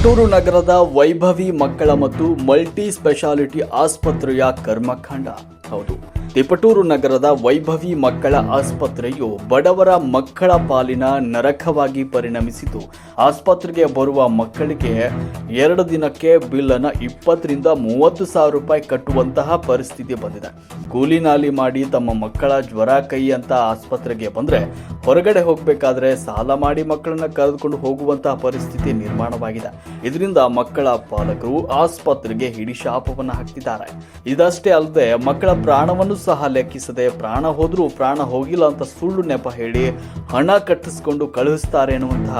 ತಿಪಟೂರು ನಗರದ ವೈಭವಿ ಮಕ್ಕಳ ಮತ್ತು ಮಲ್ಟಿ ಸ್ಪೆಷಾಲಿಟಿ ಆಸ್ಪತ್ರೆಯ ಕರ್ಮಕಾಂಡ. ಹೌದು. ತಿಪಟೂರು ನಗರದ ವೈಭವಿ ಮಕ್ಕಳ ಆಸ್ಪತ್ರೆಯು ಬಡವರ ಮಕ್ಕಳ ಪಾಲಿನ ನರಕವಾಗಿ ಪರಿಣಮಿಸಿತು. ಆಸ್ಪತ್ರೆಗೆ ಬರುವ ಮಕ್ಕಳಿಗೆ ಎರಡು ದಿನಕ್ಕೆ ಬಿಲ್ ಅನ್ನ ಇಪ್ಪತ್ತರಿಂದ ಮೂವತ್ತು ಸಾವಿರ ರೂಪಾಯಿ ಕಟ್ಟುವಂತಹ ಪರಿಸ್ಥಿತಿ ಬಂದಿದೆ. ಕೂಲಿ ನಾಲಿ ಮಾಡಿ ತಮ್ಮ ಮಕ್ಕಳ ಜ್ವರ, ಕೈ ಅಂತ ಆಸ್ಪತ್ರೆಗೆ ಬಂದ್ರೆ ಹೊರಗಡೆ ಹೋಗಬೇಕಾದ್ರೆ ಸಾಲ ಮಾಡಿ ಮಕ್ಕಳನ್ನ ಕರೆದುಕೊಂಡು ಹೋಗುವಂತಹ ಪರಿಸ್ಥಿತಿ ನಿರ್ಮಾಣವಾಗಿದೆ. ಇದರಿಂದ ಮಕ್ಕಳ ಪಾಲಕರು ಆಸ್ಪತ್ರೆಗೆ ಹಿಡಿಶಾಪವನ್ನು ಹಾಕ್ತಿದ್ದಾರೆ. ಇದಷ್ಟೇ ಅಲ್ಲದೆ ಮಕ್ಕಳ ಪ್ರಾಣವನ್ನು ಸಹ ಲೆಕ್ಕಿಸದೆ ಪ್ರಾಣ ಹೋದರೂ ಪ್ರಾಣ ಹೋಗಿಲ್ಲ ಅಂತ ಸುಳ್ಳು ನೆಪ ಹೇಳಿ ಹಣ ಕಟ್ಟಿಸಿಕೊಂಡು ಕಳುಹಿಸ್ತಾರೆ ಎನ್ನುವಂತಹ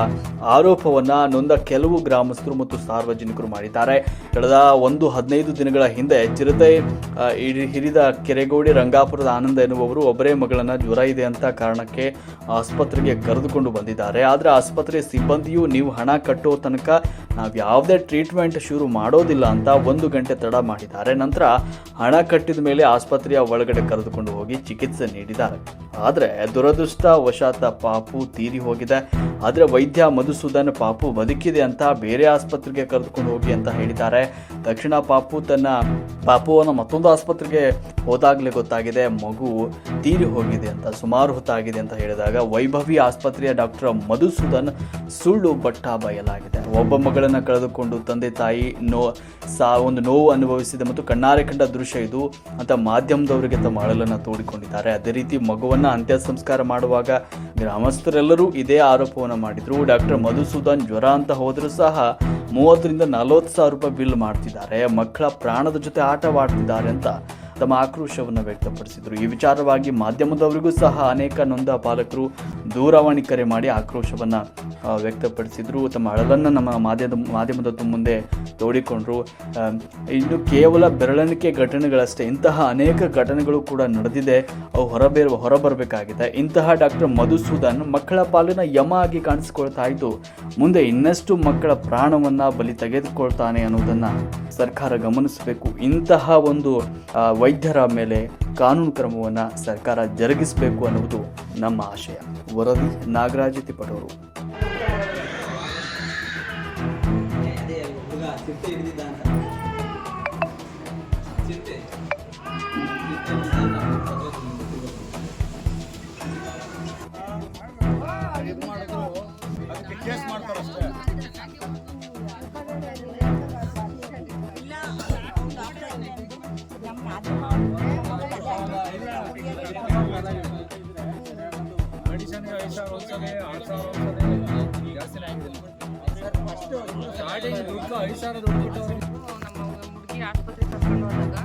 ಆರೋಪವನ್ನ ನೊಂದ ಕೆಲವು ಗ್ರಾಮಸ್ಥರು ಮತ್ತು ಸಾರ್ವಜನಿಕರು ಮಾಡಿದ್ದಾರೆ. ಕಳೆದ ಒಂದು ಹದಿನೈದು ದಿನಗಳ ಹಿಂದೆ ಚಿರತೆ ಹಿರಿದ ಕೆರೆಗೋಡಿ, ರಂಗಾಪುರದ ಆನಂದ ಎನ್ನುವವರು ಒಬ್ಬರೇ ಮಗಳನ್ನು ಜ್ವರ ಇದೆ ಅಂತ ಕಾರಣಕ್ಕೆ ಆಸ್ಪತ್ರೆಗೆ ಕರೆದುಕೊಂಡು ಬಂದಿದ್ದಾರೆ. ಆದರೆ ಆಸ್ಪತ್ರೆ ಸಿಬ್ಬಂದಿಯು ನೀವು ಹಣ ಕಟ್ಟೋ ತನಕ ನಾವು ಯಾವುದೇ ಟ್ರೀಟ್ಮೆಂಟ್ ಶುರು ಮಾಡೋದಿಲ್ಲ ಅಂತ ಒಂದು ಗಂಟೆ ತಡ ಮಾಡಿದ್ದಾರೆ. ನಂತರ ಹಣ ಕಟ್ಟಿದ ಮೇಲೆ ಆಸ್ಪತ್ರೆಯ ಒಳಗಡೆ ಕರೆದುಕೊಂಡು ಹೋಗಿ ಚಿಕಿತ್ಸೆ ನೀಡಿದ್ದಾರೆ. ಆದರೆ ದುರದೃಷ್ಟವಶಾತ್ ಪಾಪು ತೀರಿ ಹೋಗಿದೆ. ಆದರೆ ವೈದ್ಯ ಮಧುಸೂದನ್ ಪಾಪು ಬದುಕಿದೆ ಅಂತ ಬೇರೆ ಆಸ್ಪತ್ರೆಗೆ ಕರೆದುಕೊಂಡು ಹೋಗಿ ಅಂತ ಹೇಳಿದ್ದಾರೆ. ತಕ್ಷಣ ಪಾಪು ತನ್ನ ಪಾಪುವನ್ನು ಮತ್ತೊಂದು ಆಸ್ಪತ್ರೆಗೆ ಹೋದಾಗಲೇ ಗೊತ್ತಾಗಿದೆ, ಮಗು ತೀರಿ ಹೋಗಿದೆ ಅಂತ, ಸುಮಾರು ಹೊತ್ತಾಗಿದೆ ಅಂತ ಹೇಳಿದಾಗ ವೈಭವಿ ಆಸ್ಪತ್ರೆಯ ಡಾಕ್ಟರ್ ಮಧುಸೂದನ್ ಸುಳ್ಳು ಬಟ್ಟ ಬಯಲಾಗಿದೆ. ಒಬ್ಬ ಮಗಳನ್ನ ಕಳೆದುಕೊಂಡು ತಂದೆ ತಾಯಿ ನೋ, ಸಾ, ಒಂದು ನೋವು ಅನುಭವಿಸಿದೆ ಮತ್ತು ಕಣ್ಣಾರೆ ಕಂಡ ದೃಶ್ಯ ಇದು ಅಂತ ಮಾಧ್ಯಮದವರಿಗೆ ತಮ್ಮ ಅಳಲನ್ನು ತೋಡಿಕೊಂಡಿದ್ದಾರೆ. ಅದೇ ರೀತಿ ಮಗುವನ್ನ ಅಂತ್ಯ ಸಂಸ್ಕಾರ ಮಾಡುವಾಗ ಗ್ರಾಮಸ್ಥರೆಲ್ಲರೂ ಇದೇ ಆರೋಪವನ್ನು ಮಾಡಿದ್ರು. ಡಾಕ್ಟರ್ ಮಧುಸೂದನ್ ಜ್ವರ ಅಂತ ಹೋದರೂ ಸಹ ಮೂವತ್ತರಿಂದ ನಲವತ್ತು ಸಾವಿರ ರೂಪಾಯಿ ಬಿಲ್ ಮಾಡ್ತಿದ್ದಾರೆ. ಮಕ್ಕಳ ಪ್ರಾಣದ ಜೊತೆ ಆಟವಾಡ್ತಿದ್ದಾರೆ ಅಂತ ತಮ್ಮ ಆಕ್ರೋಶವನ್ನು ವ್ಯಕ್ತಪಡಿಸಿದರು. ಈ ವಿಚಾರವಾಗಿ ಮಾಧ್ಯಮದವರಿಗೂ ಸಹ ಅನೇಕ ನೊಂದ ಪಾಲಕರು ದೂರವಾಣಿ ಕರೆ ಮಾಡಿ ಆಕ್ರೋಶವನ್ನು ವ್ಯಕ್ತಪಡಿಸಿದರು. ತಮ್ಮ ಅಳಲನ್ನು ನಮ್ಮ ಮಾಧ್ಯಮ ಮಾಧ್ಯಮದ ಮುಂದೆ ತೋಡಿಕೊಂಡ್ರು. ಇನ್ನು ಕೇವಲ ಬೆರಳಿಕೆ ಘಟನೆಗಳಷ್ಟೇ, ಇಂತಹ ಅನೇಕ ಘಟನೆಗಳು ಕೂಡ ನಡೆದಿದೆ. ಅವು ಹೊರಬೇರು ಹೊರಬರಬೇಕಾಗಿದೆ. ಇಂತಹ ಡಾಕ್ಟರ್ ಮಧುಸೂದನ್ ಮಕ್ಕಳ ಪಾಲಿನ ಯಮ ಆಗಿ ಕಾಣಿಸಿಕೊಳ್ತಾ ಇದ್ದು, ಮುಂದೆ ಇನ್ನಷ್ಟು ಮಕ್ಕಳ ಪ್ರಾಣವನ್ನ ಬಲಿ ತೆಗೆದುಕೊಳ್ತಾನೆ ಅನ್ನೋದನ್ನು ಸರ್ಕಾರ ಗಮನಿಸಬೇಕು. ಇಂತಹ ಒಂದು ವೈದ್ಯರ ಮೇಲೆ ಕಾನೂನು ಕ್ರಮವನ್ನು ಸರ್ಕಾರ ಜರುಗಿಸಬೇಕು ಅನ್ನುವುದು ನಮ್ಮ ಆಶಯ. ವರದಿ ನಾಗರಾಜ ತಿಪಟೂರು ಹುಡುಗಿ ಆಸ್ಪತ್ರೆ ಕರ್ಕೊಂಡು ಹೋದಾಗ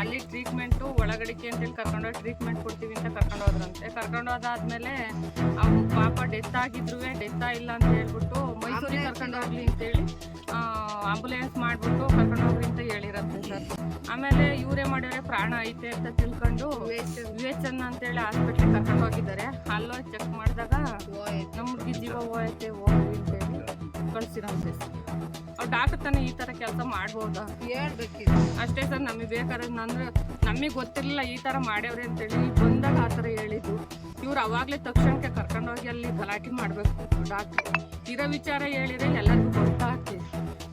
ಅಲ್ಲಿ ಟ್ರೀಟ್ಮೆಂಟು ಒಳಗಡಿಕೆ ಅಂತೇಳಿ ಕರ್ಕೊಂಡೋಗಿ ಟ್ರೀಟ್ಮೆಂಟ್ ಕೊಡ್ತೀವಿ ಅಂತ ಕರ್ಕೊಂಡು ಹೋದ್ರಂತೆ. ಕರ್ಕೊಂಡು ಹೋದಾದ್ಮೇಲೆ ಅವ್ರು ಪಾಪ ಡೆತ್ ಆಗಿದ್ರು ಡೆತ್ ಇಲ್ಲ ಅಂತ ಹೇಳ್ಬಿಟ್ಟು ಮೈಸೂರಿಗೆ ಕರ್ಕೊಂಡು ಹೋಗ್ಲಿ ಅಂತೇಳಿ ಆಂಬುಲೆನ್ಸ್ ಮಾಡ್ಬಿಟ್ಟು ಕರ್ಕೊಂಡು ಹೋಗ್ರಿ ಅಂತ ಹೇಳಿರತ್ತೆ ಸರ್. ಆಮೇಲೆ ಇವರೇ ಮಾಡಿದ್ರೆ ಪ್ರಾಣ ಐತೆ ಅಂತ ತಿಳ್ಕೊಂಡು ವಿ ಎಚ್ ಎನ್ ಅಂತೇಳಿ ಹಾಸ್ಪಿಟ್ಲಿಗೆ ಕರ್ಕೊಂಡು ಹೋಗಿದ್ದಾರೆ. ಅಲ್ಲೋ ಚೆಕ್ ಮಾಡಿದಾಗ ನಮ್ಗೆ ಜೀವ ಹೋಯ್ತೆ, ಹೋಗ್ರಿ ಅಂತೇಳಿ ಕಳ್ಸಿರೋದು ಅವ್ರು ಡಾಕ್ಟರ್ ತಾನೇ ಈ ಥರ ಕೆಲಸ ಮಾಡ್ಬೋದಾ? ಹೇಳ್ಬೇಕಿತ್ತು ಅಷ್ಟೇ ಸರ್, ನಮಗೆ ಬೇಕಾದ್ರೆ ಅಂದ್ರೆ ನಮಗೆ ಗೊತ್ತಿರಲಿಲ್ಲ ಈ ಥರ ಮಾಡ್ಯವ್ರೆ ಅಂತೇಳಿ ಬಂದಾಗ ಆ ಥರ ಹೇಳಿದ್ದು. ಇವ್ರು ಅವಾಗಲೇ ತಕ್ಷಣಕ್ಕೆ ಕರ್ಕೊಂಡೋಗಿ ಅಲ್ಲಿ ಗಲಾಟೆ ಮಾಡಬೇಕು ಡಾಕ್ಟ್ರು. ಇರೋ ವಿಚಾರ ಹೇಳಿದ್ರೆ ಎಲ್ಲರಿಗೂ ಗೊತ್ತಾಗ್ತಿ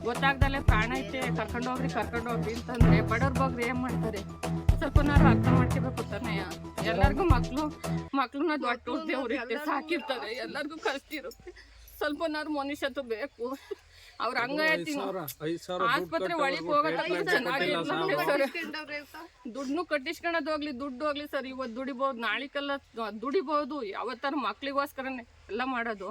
ಗೊತ್ತಾಗ್ದಲ್ಲೇ ಪ್ರಾಣ ಐತೆ ಕರ್ಕೊಂಡೋಗ್ರಿ ಕರ್ಕೊಂಡೋಗ್ರಿ ಅಂತಂದ್ರೆ ಬಡವ್ರ ಬಗ್ಗೆ ಏನು ಮಾಡ್ತಾರೆ? ಸ್ವಲ್ಪನಾರು ಅರ್ಥ ಮಾಡ್ಕೋಬೇಕು ತಾನೆ? ಎಲ್ಲರಿಗೂ ಮಕ್ಕಳು ಮಕ್ಳನ್ನ ದೊಡ್ಡ ದೇವ್ರು ಇರುತ್ತೆ ಸಾಕಿರ್ತಾರೆ, ಎಲ್ಲರಿಗೂ ಕಳಿಸ್ತಿರುತ್ತೆ ಸ್ವಲ್ಪನಾರು ಮನುಷ್ಯತ್ವ ಬೇಕು. ಅವ್ರ ಹಂಗಾಯ್ತಿ ಆಸ್ಪತ್ರೆ ಒಳಗೆ ಸರ್. ದುಡ್ಡು ಕಟ್ಟಿಸ್ಕೊಳೋದು ಹೋಗ್ಲಿ ದುಡ್ಡು ಹೋಗ್ಲಿ ಸರ್ ಇವತ್ತು ದುಡಿಬಹುದು ನಾಳಿಕೆಲ್ಲ ದುಡಿಬಹುದು ಯಾವತ್ತಾರ ಮಕ್ಳಿಗೋಸ್ಕರನೇ ಎಲ್ಲ ಮಾಡೋದು.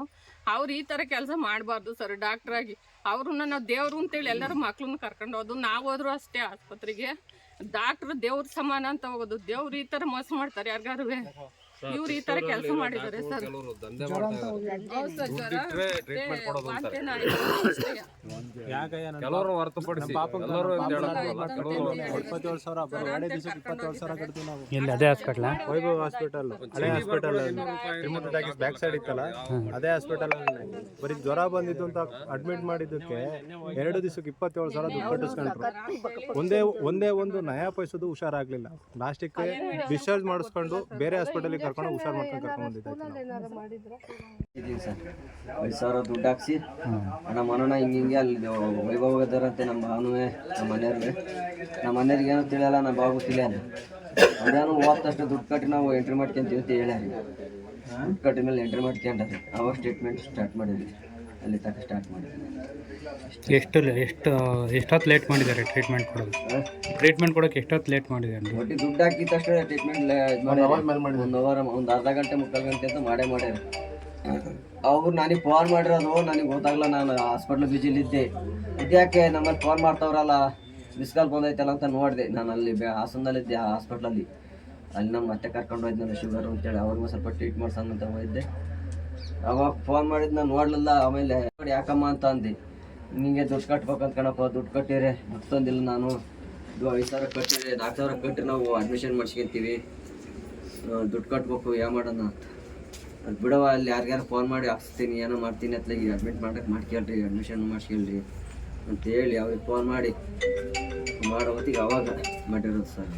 ಅವ್ರು ಈ ತರ ಕೆಲಸ ಮಾಡಬಾರ್ದು ಸರ್ ಡಾಕ್ಟರ್ ಆಗಿ. ಅವ್ರನ್ನ ನಾವು ದೇವ್ರು ಅಂತೇಳಿ ಎಲ್ಲರೂ ಮಕ್ಳನ್ನ ಕರ್ಕೊಂಡು ಹೋದು. ನಾವು ಹೋದ್ರು ಅಷ್ಟೇ ಆಸ್ಪತ್ರೆಗೆ. ಡಾಕ್ಟರ್ ದೇವ್ರ ಸಮಾನ ಅಂತ ಹೋಗೋದು. ದೇವ್ರು ಈ ತರ ಮೋಸ ಮಾಡ್ತಾರೆ ಯಾರಿಗಾರು ಇವ್ರು ಈ ತರ ಕೆಲಸ ಮಾಡಿದ್ದಾರೆ ಸರ್. ವಾಂತಿ ಏನಾಯ್ತು ಅಷ್ಟೇ. ಕೆಲವರು ಹೊರತುಪಡಿಸಿ ಎಲ್ಲರೂ ಅಂತ ಇಪ್ಪತ್ತೇಳು ಸಾವಿರ ಬರೀ ಎರಡೇ ದಿವಸಕ್ಕೆ ಇಪ್ಪತ್ತೇಳು ಸಾವಿರ ಕಟ್ತೀವಿ ನಾವು. ಎಲ್ಲಿ ಅದೇ ಹಾಸ್ಪಿಟ್ಲ ವೈಭವ್ ಹಾಸ್ಪಿಟಲ್. ಹಳೆ ಹಾಸ್ಪಿಟಲ್ ಬ್ಯಾಕ್ ಸೈಡ್ ಇತ್ತಲ್ಲ? ಅದೇ ಹಾಸ್ಪಿಟಲ್ ಬರೀ ಜ್ವರ ಬಂದಿತ್ತು ಅಂತ ಅಡ್ಮಿಟ್ ಮಾಡಿದ್ದಕ್ಕೆ ಎರಡು ದಿವಸಕ್ಕೆ ಇಪ್ಪತ್ತೇಳು ಸಾವಿರ ದುಡ್ಡು ಕಟ್ಟಿಸ್ಕೊಂಡ್ರು. ಒಂದೇ ಒಂದೇ ಒಂದು ನಯಾ ಪೈಸದು ಹುಷಾರಾಗ್ಲಿಲ್ಲ. ಲಾಸ್ಟಿಗೆ ಡಿಸ್ಚಾರ್ಜ್ ಮಾಡಿಸ್ಕೊಂಡು ಬೇರೆ ಹಾಸ್ಪಿಟಲ್ಗೆ ಕರ್ಕೊಂಡು ಹುಷಾರ್ ಮಾಡ್ಕೊಂಡು ಕರ್ಕೊಂಡು ಇದೀವಿ ಸರ್ ಐದು ಸಾವಿರ ದುಡ್ಡು ಹಾಕ್ಸಿ. ನಮ್ಮ ಮನೋಣ ಹಿಂಗೆ ಹಿಂಗೆ ಅಲ್ಲಿ ವೈಭವ ಇದ್ದಾರಂತೆ ನಮ್ಮ ಭಾನುವೆ ನಮ್ಮ ಮನೆಯವ್ರಿಗೆ. ನಮ್ಮ ಮನೆಯವ್ರಿಗೆ ಏನೋ ತಿಳಿಯಲ್ಲ ನಮ್ಮ ಬಾಬು ತಿಳಿಯಲ್ಲ ಅದೇನು ಓದ್ತಷ್ಟು ದುಡ್ಡು ಕಟ್ಟಿ ನಾವು ಎಂಟ್ರಿ ಮಾಡ್ಕೊಂತೀವಿ ಅಂತ ಹೇಳ್ಯಾರಿ. ದುಡ್ಡು ಕಟ್ಟಿದ ಮೇಲೆ ಎಂಟ್ರಿ ಮಾಡ್ಕೊಂಡ್ರಿ. ಅವಾಗ ಸ್ಟೇಟ್ಮೆಂಟ್ ಸ್ಟಾರ್ಟ್ ಮಾಡಿದ್ವಿ. ಅಲ್ಲಿ ತನಕ ಸ್ಟಾರ್ಟ್ ಮಾಡಿದ್ದೀನಿ. ಎಷ್ಟು ಎಷ್ಟು ಎಷ್ಟೊತ್ತು ಲೇಟ್ ಮಾಡಿದ್ದಾರೆ ಟ್ರೀಟ್ಮೆಂಟ್ ಕೊಡೋದು? ಟ್ರೀಟ್ಮೆಂಟ್ ಕೊಡೋಕೆ ಎಷ್ಟೊತ್ತು ಲೇಟ್ ಮಾಡಿದ್ದಾರೆ? ಒಟ್ಟು ದುಡ್ಡು ಹಾಕಿದ ತಕ್ಷಣ ಟ್ರೀಟ್ಮೆಂಟ್ ಮಾಡಿದೆ ಒಂದು ಅವರ್ ಒಂದು ಅರ್ಧ ಗಂಟೆ ಮುಕ್ಕಾಲು ಗಂಟೆ ಅಂತ ಮಾಡೇ ಮಾಡ್ಯಾರ ಅವ್ರು ನನಗೆ ಫೋನ್ ಮಾಡಿರೋದು ನನಗೆ ಗೊತ್ತಾಗಲ್ಲ ನಾನು ಹಾಸ್ಪಿಟ್ಲ್ ಬಿಜಿಲಿದ್ದೆ ಇದ್ಯಾಕೆ ನಮ್ಮಲ್ಲಿ ಫೋನ್ ಮಾಡ್ತಾವ್ರಲ್ಲ? ಮಿಸ್ ಕಾಲ್ ಬಂದೈತಲ್ಲ ಅಂತ ನೋಡಿದೆ. ನಾನು ಅಲ್ಲಿ ಬೆ ಹಾಸನದಲ್ಲಿದ್ದೆ ಆ ಹಾಸ್ಪಿಟ್ಲಲ್ಲಿ ಅಲ್ಲಿ. ನಮ್ಮ ಮತ್ತೆ ಕರ್ಕೊಂಡು ಹೋಯ್ತು ನಾನು ಶುಗರ್ ಅಂತೇಳಿ. ಅವ್ರಿಗೂ ಸ್ವಲ್ಪ ಟ್ರೀಟ್ ಮಾಡ್ಸೋಣ ಅಂತ ಹೋಗಿದ್ದೆ. ಅವಾಗ ಫೋನ್ ಮಾಡಿದ್ ನಾನು ನೋಡ್ಲಿಲ್ಲ, ಆಮೇಲೆ ಯಾಕಮ್ಮ ಅಂತ ಅಂದೆ. ನಿಂಗೆ ದುಡ್ಡು ಕಟ್ಬೇಕಂತ ಕಣಪ್ಪ, ದುಡ್ಡು ಕಟ್ಟಿರೆ, ದುಡ್ಡು ತಂದಿಲ್ಲ ನಾನು. ಐದು ಸಾವಿರ ಕಟ್ಟಿದ್ರೆ ನಾಲ್ಕು ಸಾವಿರ ಕಟ್ಟಿ ನಾವು ಅಡ್ಮಿಷನ್ ಮಾಡಿಸ್ಕೊಂತೀವಿ. ದುಡ್ಡು ಕಟ್ಬೇಕು, ಯಾ ಮಾಡೋಣ ಅಂತ. ಅದು ಬಿಡವ ಅಲ್ಲಿ ಯಾರ್ಯಾರು ಫೋನ್ ಮಾಡಿ ಹಾಕ್ಸ್ತೀನಿ, ಏನೋ ಮಾಡ್ತೀನಿ ಅತ್ಲಾಗಿ ಅಡ್ಮಿಟ್ ಮಾಡಕ್ಕೆ ಮಾಡ್ಕೇಳ್ರಿ ಅಡ್ಮಿಷನ್ ಮಾಡಿಸ್ಕೇಳ್ರಿ ಅಂತ ಹೇಳಿ ಅವ್ರಿಗೆ ಫೋನ್ ಮಾಡಿ. ಮಾಡೋ ಹೊತ್ತಿಗೆ ಅವಾಗ ಮಾಡಿರೋದು ಸರ್.